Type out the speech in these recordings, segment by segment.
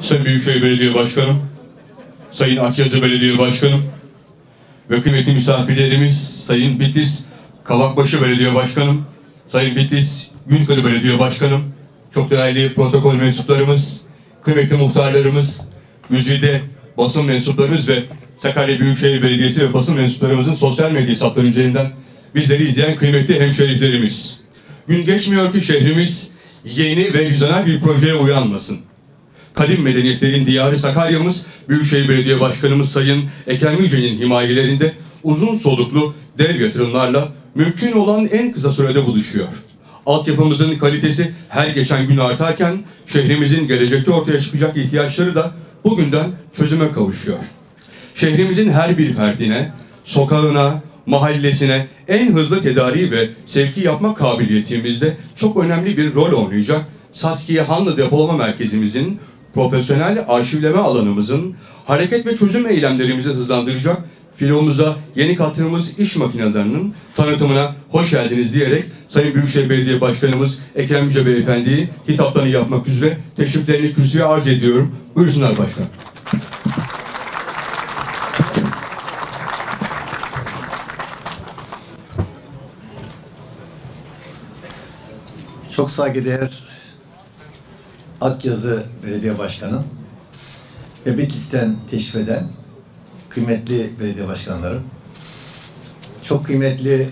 Sayın Büyükşehir Belediye Başkanım, Sayın Akyazı Belediye Başkanım ve kıymetli misafirlerimiz Sayın Bitlis Kavakbaşı Belediye Başkanım, Sayın Bitlis Günkırı Belediye Başkanım, çok değerli protokol mensuplarımız, kıymetli muhtarlarımız, müzide basın mensuplarımız ve Sakarya Büyükşehir Belediyesi ve basın mensuplarımızın sosyal medya hesapları üzerinden bizleri izleyen kıymetli hemşehrilerimiz. Gün geçmiyor ki şehrimiz yeni ve vizyoner bir projeye uyanmasın. Kadim medeniyetlerin diyarı Sakarya'mız, Büyükşehir Belediye Başkanımız Sayın Ekrem Yüce'nin himayelerinde uzun soluklu dev yatırımlarla mümkün olan en kısa sürede buluşuyor. Altyapımızın kalitesi her geçen gün artarken şehrimizin gelecekte ortaya çıkacak ihtiyaçları da bugünden çözüme kavuşuyor. Şehrimizin her bir ferdine, sokağına, mahallesine en hızlı tedariği ve sevki yapma kabiliyetimizde çok önemli bir rol oynayacak Saskiye Hanlı Depolama Merkezimizin profesyonel arşivleme alanımızın hareket ve çözüm eylemlerimizi hızlandıracak filomuza yeni kattığımız iş makinelerinin tanıtımına hoş geldiniz diyerek Sayın Büyükşehir Belediye Başkanımız Ekrem Yüce Beyefendi'yi hitaplarını yapmak üzere teşriflerini kürsüye arz ediyorum. Buyursunlar başkan. Çok saygıdeğer Akyazı Belediye Başkanı ve teşrif eden kıymetli belediye başkanlarım, çok kıymetli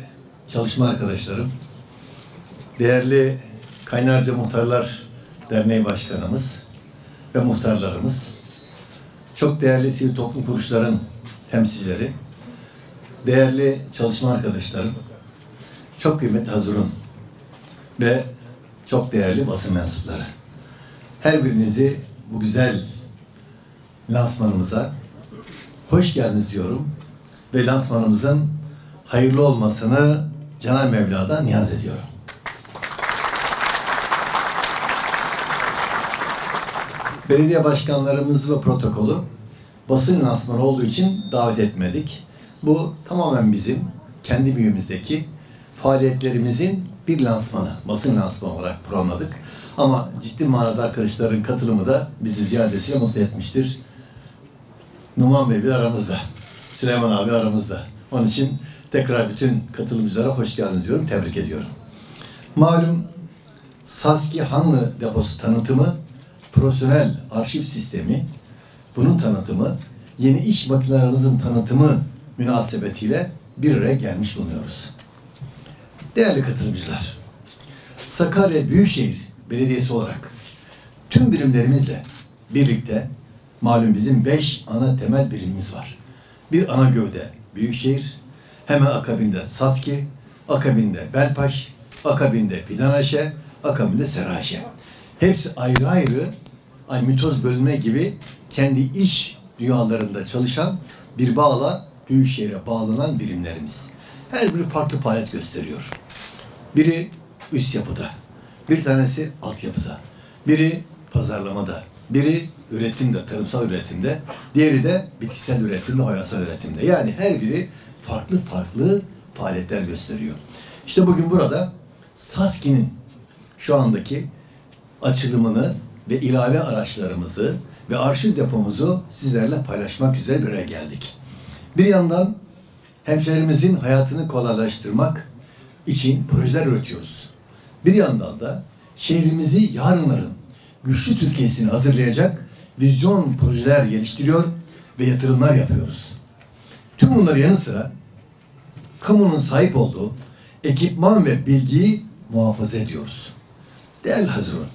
çalışma arkadaşlarım, değerli Kaynarca Muhtarlar Derneği Başkanımız ve muhtarlarımız, çok değerli sivil toplum kuruluşların temsilcileri, değerli çalışma arkadaşlarım, çok kıymetli hazırım ve çok değerli basın mensupları. Her birinizi bu güzel lansmanımıza hoş geldiniz diyorum ve lansmanımızın hayırlı olmasını Cenab-ı Mevla'dan niyaz ediyorum. Belediye başkanlarımız ve protokolü basın lansmanı olduğu için davet etmedik. Bu tamamen bizim kendi büyüğümüzdeki faaliyetlerimizin bir lansmanı, basın lansmanı olarak programladık. Ama ciddi manada arkadaşların katılımı da bizi ziyadesiyle mutlu etmiştir. Numan Bey bir aramızda, Süleyman abi aramızda. Onun için tekrar bütün katılımcılara hoş geldiniz diyorum, tebrik ediyorum. Malum Saski Hanlı deposu tanıtımı, profesyonel arşiv sistemi, bunun tanıtımı, yeni iş makinelerimizin tanıtımı münasebetiyle bir araya gelmiş bulunuyoruz. Değerli katılımcılar, Sakarya Büyükşehir Belediyesi olarak tüm birimlerimizle birlikte malum bizim beş ana temel birimimiz var. Bir ana gövde Büyükşehir, hemen akabinde Saski, akabinde Belpaş, akabinde Fidanaşe, akabinde Seraşe. Hepsi ayrı ayrı ay mitoz bölme gibi kendi iş dünyalarında çalışan bir bağla Büyükşehir'e bağlanan birimlerimiz. Her biri farklı faaliyet gösteriyor. Biri üst yapıda, bir tanesi altyapıda, biri pazarlamada, biri üretimde, tarımsal üretimde, diğeri de bitkisel üretimde, hayvansal üretimde. Yani her biri farklı farklı faaliyetler gösteriyor. İşte bugün burada Saski'nin şu andaki açılımını ve ilave araçlarımızı ve arşiv depomuzu sizlerle paylaşmak üzere bir araya geldik. Bir yandan hemşehrimizin hayatını kolaylaştırmak için projeler üretiyoruz. Bir yandan da şehrimizi yarınların güçlü Türkiye'sini hazırlayacak vizyon projeler geliştiriyor ve yatırımlar yapıyoruz. Tüm bunların yanı sıra kamunun sahip olduğu ekipman ve bilgiyi muhafaza ediyoruz. Değerli Hazırun,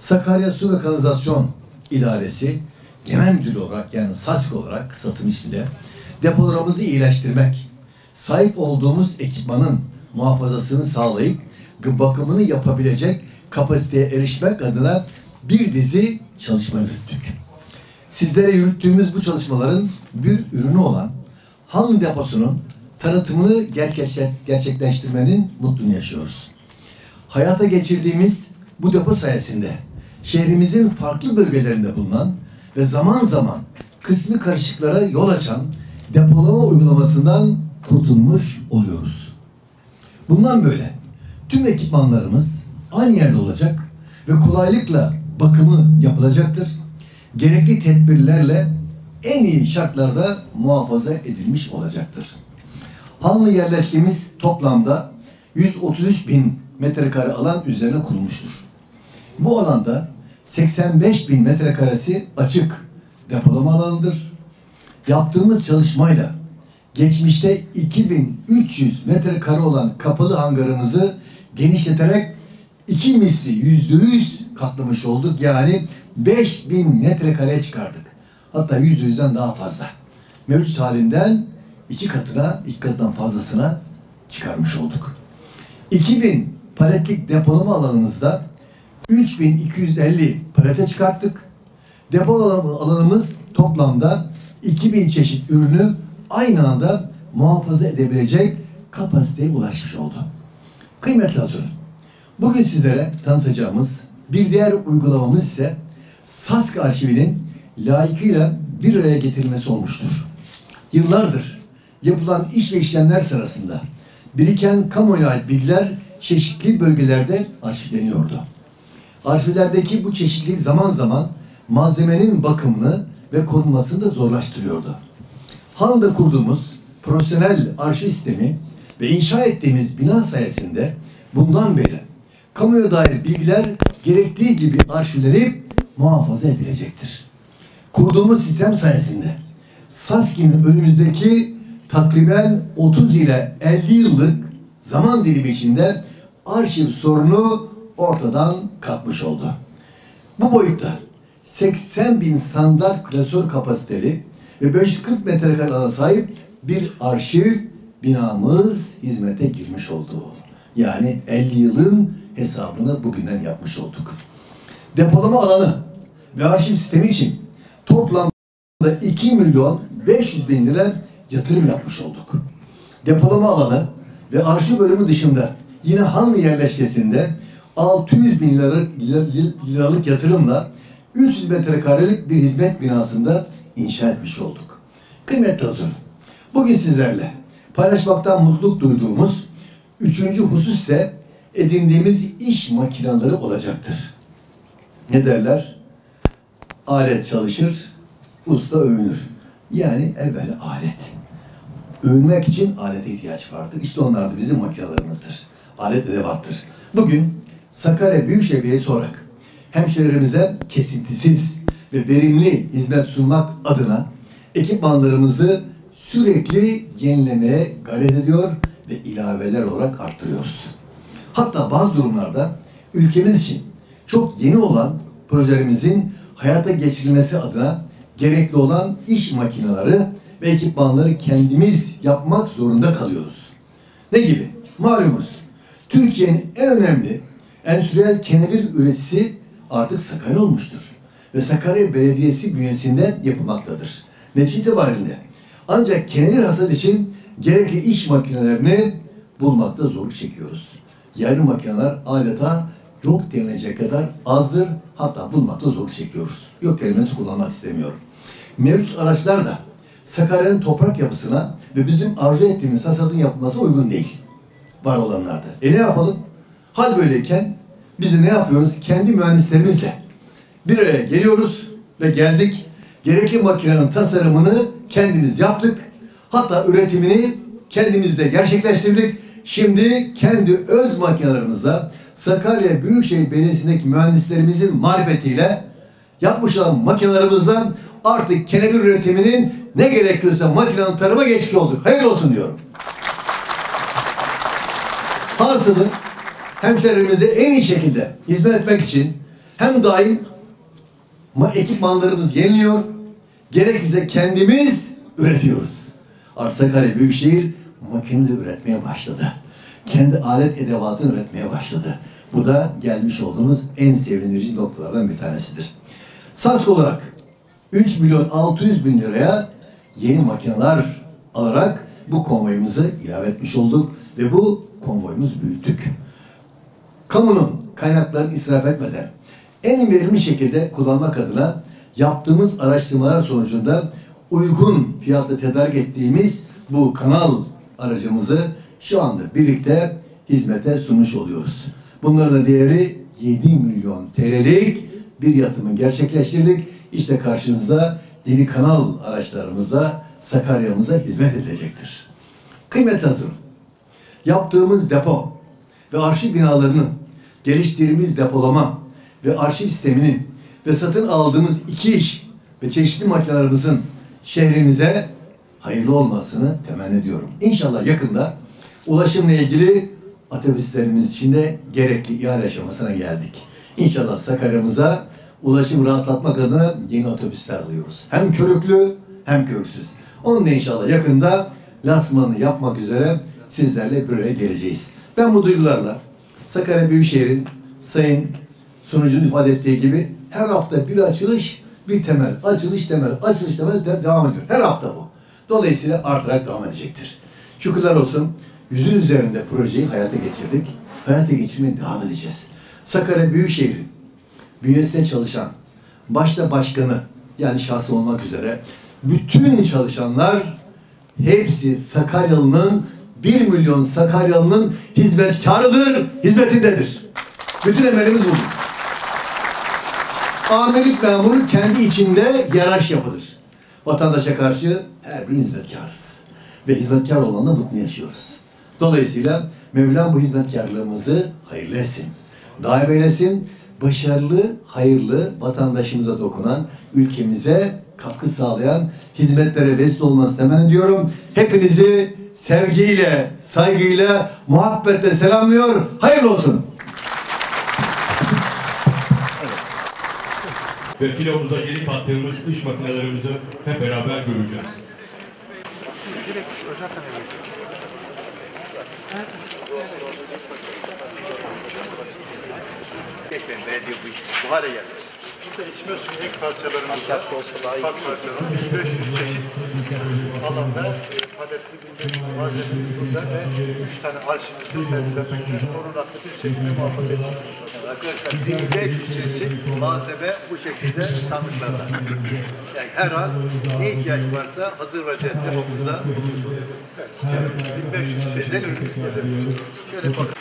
Sakarya Su ve Kanalizasyon İdaresi Genel Müdürü olarak yani SASK olarak kısaltım ismiyle depolarımızı iyileştirmek, sahip olduğumuz ekipmanın muhafazasını sağlayıp bakımını yapabilecek kapasiteye erişmek adına bir dizi çalışma yürüttük. Sizlere yürüttüğümüz bu çalışmaların bir ürünü olan Hanım Deposu'nun tanıtımını gerçekleştirmenin mutluluğunu yaşıyoruz. Hayata geçirdiğimiz bu depo sayesinde şehrimizin farklı bölgelerinde bulunan ve zaman zaman kısmi karışıklara yol açan depolama uygulamasından kurtulmuş oluyoruz. Bundan böyle tüm ekipmanlarımız aynı yerde olacak ve kolaylıkla bakımı yapılacaktır. gerekli tedbirlerle en iyi şartlarda muhafaza edilmiş olacaktır. Hanlı yerleşkemiz toplamda 133 bin metrekare alan üzerine kurulmuştur. Bu alanda 85 bin metrekaresi açık depolama alanıdır. Yaptığımız çalışmayla geçmişte 2300 metrekare olan kapalı hangarımızı genişleterek iki misli yüzde yüz katlamış olduk. Yani 5000 metrekareye çıkardık. Hatta yüzde yüzden daha fazla. Mevcut halinden iki katına, iki katından fazlasına çıkarmış olduk. 2000 paletlik depolama alanımızda 3250 palete çıkarttık. Depo alan- alanımız toplamda 2000 çeşit ürünü aynı anda muhafaza edebilecek kapasiteye ulaşmış oldu. Kıymetli hazırım. Bugün sizlere tanıtacağımız bir diğer uygulamamız ise SASK arşivinin layıkıyla bir araya getirilmesi olmuştur. Yıllardır yapılan iş ve işlemler sırasında biriken kamuoyuna ait bilgiler çeşitli bölgelerde arşivleniyordu. Arşivlerdeki bu çeşitlilik zaman zaman malzemenin bakımını ve korunmasını da zorlaştırıyordu. Han'da kurduğumuz profesyonel arşiv sistemi ve inşa ettiğimiz bina sayesinde bundan beri kamuya dair bilgiler gerektiği gibi arşivlenip muhafaza edilecektir. Kurduğumuz sistem sayesinde SASKİ'nin önümüzdeki takriben 30 ile 50 yıllık zaman dilimi içinde arşiv sorunu ortadan kalkmış oldu. Bu boyutta 80 bin standart klasör kapasiteli ve 540 metrekare alana sahip bir arşiv binamız hizmete girmiş oldu. Yani 50 yılın hesabını bugünden yapmış olduk. Depolama alanı ve arşiv sistemi için toplamda 2 milyon 500 bin lira yatırım yapmış olduk. Depolama alanı ve arşiv bölümü dışında yine Hanlı yerleşkesinde 600 bin lira- lira- liralık yatırımla 300 metrekarelik bir hizmet binasında inşa etmiş olduk. Kıymetli hazır. Bugün sizlerle paylaşmaktan mutluluk duyduğumuz üçüncü husus ise edindiğimiz iş makineleri olacaktır. Ne derler? Alet çalışır, usta övünür. Yani evvel alet. Övünmek için alete ihtiyaç vardır. İşte onlar da bizim makinalarımızdır. Alet edevattır. Bugün Sakarya Büyükşehir Belediyesi olarak hemşehrilerimize kesintisiz ve verimli hizmet sunmak adına ekipmanlarımızı sürekli yenilemeye gayret ediyor ve ilaveler olarak arttırıyoruz. Hatta bazı durumlarda ülkemiz için çok yeni olan projelerimizin hayata geçirilmesi adına gerekli olan iş makineleri ve ekipmanları kendimiz yapmak zorunda kalıyoruz. Ne gibi? Malumunuz Türkiye'nin en önemli endüstriyel kenevir üreticisi artık Sakarya olmuştur. Ve Sakarya Belediyesi bünyesinde yapılmaktadır. Netice itibariyle ancak kenevir hasat için gerekli iş makinelerini bulmakta zorluk çekiyoruz. Yerli makineler adeta yok denilecek kadar azdır. Hatta bulmakta zorluk çekiyoruz. Yok kelimesi kullanmak istemiyorum. Mevcut araçlar da Sakarya'nın toprak yapısına ve bizim arzu ettiğimiz hasadın yapılması uygun değil. Var olanlarda. E ne yapalım? Hal böyleyken biz ne yapıyoruz? Kendi mühendislerimizle bir araya geliyoruz ve geldik. Gerekli makinenin tasarımını kendimiz yaptık. Hatta üretimini kendimiz de gerçekleştirdik. Şimdi kendi öz makinalarımızla Sakarya Büyükşehir Belediyesi'ndeki mühendislerimizin marifetiyle yapmış olan makinalarımızdan artık kenevir üretiminin ne gerekiyorsa makinenin tarıma geçmiş olduk. Hayırlı olsun diyorum. Hasılı hemşehrilerimize en iyi şekilde hizmet etmek için hem daim ma- ekipmanlarımız yeniliyor, gerekirse kendimiz üretiyoruz. Artık Sakarya Büyükşehir makine de üretmeye başladı. Kendi alet edevatını üretmeye başladı. Bu da gelmiş olduğumuz en sevindirici noktalardan bir tanesidir. SASK olarak 3 milyon 600 bin liraya yeni makineler alarak bu konvoyumuzu ilave etmiş olduk ve bu konvoyumuzu büyüttük. Kamunun kaynaklarını israf etmeden en verimli şekilde kullanmak adına yaptığımız araştırmalar sonucunda uygun fiyatla tedarik ettiğimiz bu kanal aracımızı şu anda birlikte hizmete sunmuş oluyoruz. Bunların da değeri 7 milyon TL'lik bir yatırımı gerçekleştirdik. İşte karşınızda yeni kanal araçlarımızla Sakarya'mıza hizmet edilecektir. Kıymetli hazırım. Yaptığımız depo ve arşiv binalarının geliştirdiğimiz depolama ve arşiv sisteminin ve satın aldığımız iki iş ve çeşitli makinelerimizin şehrimize hayırlı olmasını temenni ediyorum. İnşallah yakında ulaşımla ilgili otobüslerimiz için de gerekli ihale aşamasına geldik. İnşallah Sakarya'mıza ulaşım rahatlatmak adına yeni otobüsler alıyoruz. Hem körüklü hem körüksüz. Onun da inşallah yakında lansmanını yapmak üzere sizlerle bir araya geleceğiz. Ben bu duygularla Sakarya Büyükşehir'in Sayın sunucunun ifade ettiği gibi her hafta bir açılış, bir temel, açılış temel, açılış temel de- devam ediyor. Her hafta bu. Dolayısıyla artarak devam edecektir. Şükürler olsun yüzün üzerinde projeyi hayata geçirdik. Hayata geçirmeye devam edeceğiz. Sakarya Büyükşehir'in bünyesinde çalışan, başta başkanı yani şahsı olmak üzere bütün çalışanlar hepsi Sakaryalı'nın 1 milyon Sakaryalı'nın hizmetkarıdır, hizmetindedir. Bütün emelimiz budur. Amirlik memuru kendi içinde yararış yapıdır. Vatandaşa karşı her birinin hizmetkarız. Ve hizmetkar olanla mutlu yaşıyoruz. Dolayısıyla Mevlam bu hizmetkarlığımızı hayırlı etsin. Daim eylesin. Başarılı, hayırlı, vatandaşımıza dokunan, ülkemize katkı sağlayan hizmetlere vesile olmasını temenni ediyorum. Hepinizi sevgiyle, saygıyla, muhabbetle selamlıyor. Hayırlı olsun. Ve filomuza yeni kattığımız dış makinelerimizi hep beraber göreceğiz. Geçmeyin belediye bu iş bu hale geldi. Burada içme suyu ilk parçalarımız var. Ufak parçalar. 1500 çeşit alanda e, paletli 1500 malzememiz burada ve 3 tane arşivimizde sergilenmekte. Korunaklı bir şekilde muhafaza ediyoruz. Arkadaşlar 1500 çeşit malzeme bu şekilde sandıklarda. Yani her an ne ihtiyaç varsa hazır vaziyette omuzda bulunmuş oluyor. 1500 çeşit ürünümüz. Şöyle bakın.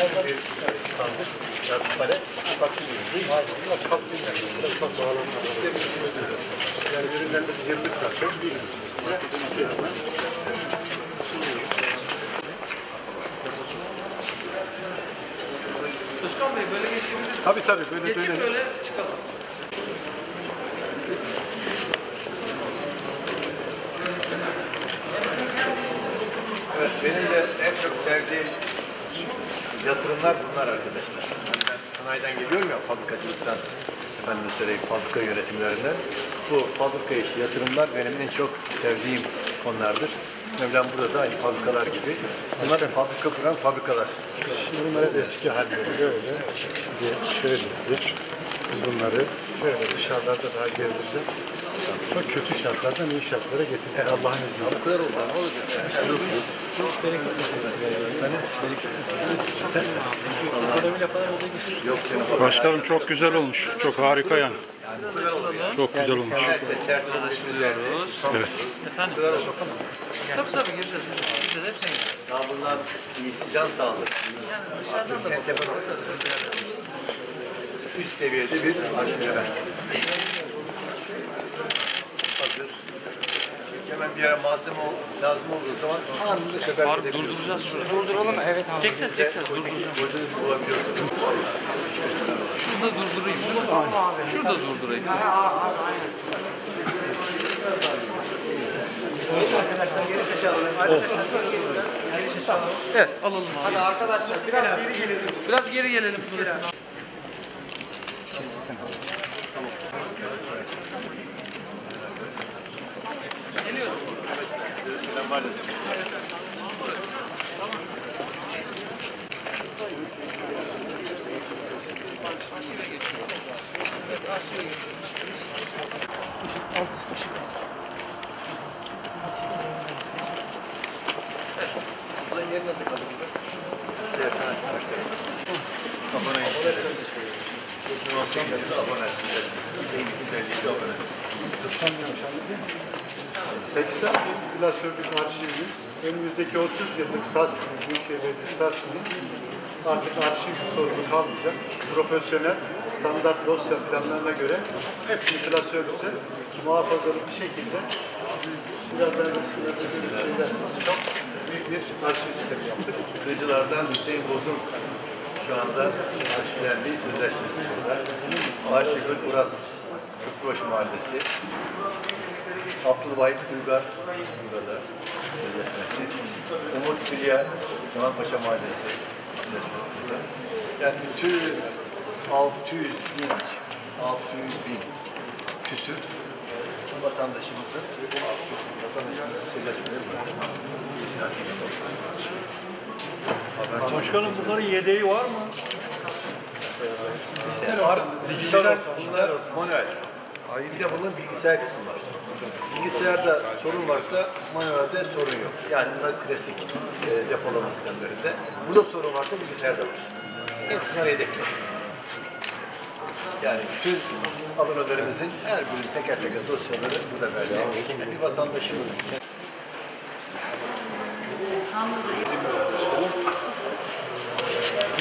Sandık, yardım palet, bakım ürünü. Yani ürünlerimiz 20 zaten. Özkan Bey böyle geçebilir. Tabii tabii böyle Geçip böyle. böyle çıkalım. Evet, benim de en çok sevdiğim yatırımlar bunlar arkadaşlar. Hani ben sanayiden geliyorum ya, fabrikacılıktan, efendim söyleyeyim, fabrika yönetimlerinden. Bu fabrika işi, yatırımlar benim en çok sevdiğim konulardır. Mevlam burada da aynı fabrikalar gibi. Bunlar da fabrika kuran fabrikalar. Şimdi bunlar hep eski halleri böyle. Bir şöyledir. Biz bunları şöyle dışarılarda daha gezdireceğiz. Çok kötü şartlardan iyi şartlara getirdik Allah'ın izniyle. Bu kadar oldu, ne olacak? Yok canım. Başkanım çok güzel olmuş. Çok harika yani. Çok güzel olmuş. Evet. Efendim? Tabii tabii gireceğiz. Gireceğiz hepsine gireceğiz. Daha bunlar iyisi can sağlığı. Yani dışarıdan da noktası. Üst seviyede bir arşivleme. Hazır. Çünkü hemen bir yere malzeme ol- lazım olduğu zaman anında kadar Var gidebiliyorsunuz. durduracağız şurada. Durduralım mı? Evet abi. Çekseniz durduracağız. Gördüğünüz gibi bulabiliyorsunuz. Şurada durdurayım. Şurada durdurayım. Evet alalım. Hadi arkadaşlar biraz geri gelelim. Biraz geri gelelim. Maalesef. Sizin yerine de kalın. İstersen arkadaşlar. Abone olun. Abone olun. Abone olun. 1250 abone. 80 bin klasör bir arşivimiz. Önümüzdeki 30 yıllık SASK, Büyükşehir Belediyesi SASK'ın artık arşiv sorunu kalmayacak. Profesyonel, standart dosya planlarına göre hepsini klasörleyeceğiz. Muhafazalı bir şekilde birazdan çekersiniz. Çok büyük bir arşiv sistemi yaptık. Sığcılardan Hüseyin Boz'un şu anda arşivlerliği sözleşmesi burada. Ayşegül Uras, Kıproş Mahallesi. Abdülvahit Uygar burada sözleşmesi. Umut Filya, Kemalpaşa Mahallesi sözleşmesi burada. Yani bütün 600 bin, 600 bin küsür vatandaşımızın vatandaşımızın sözleşmeleri var. Başkanım bunların yedeği var mı? Var. Dijital, dijital manuel. Bir de bunun bilgisayar kısmı var. Bilgisayarda sorun varsa manuelde sorun yok. Yani bunlar klasik e, depolama sistemlerinde. Burada sorun varsa bilgisayarda var. Hepsini yedekli. Yani bütün abonelerimizin her biri teker teker dosyaları burada belli. Yani bir vatandaşımız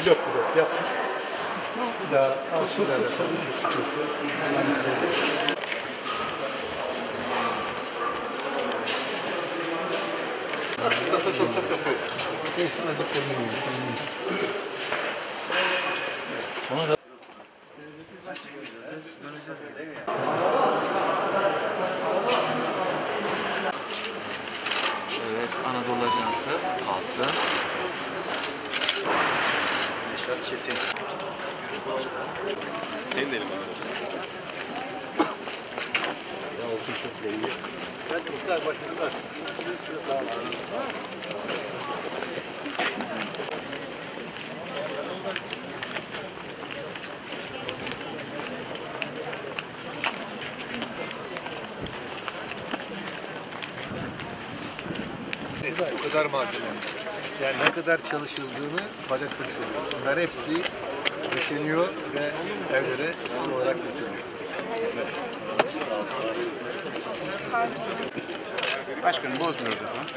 Blok blok yaptık. Bir daha arşivlerle tabii ki O kadar malzeme. Yani ne kadar çalışıldığını ifade etmek istiyorum. Bunlar hepsi döşeniyor ve evlere süs olarak götürülüyor. Hizmet. Başkanım bozmuyoruz efendim.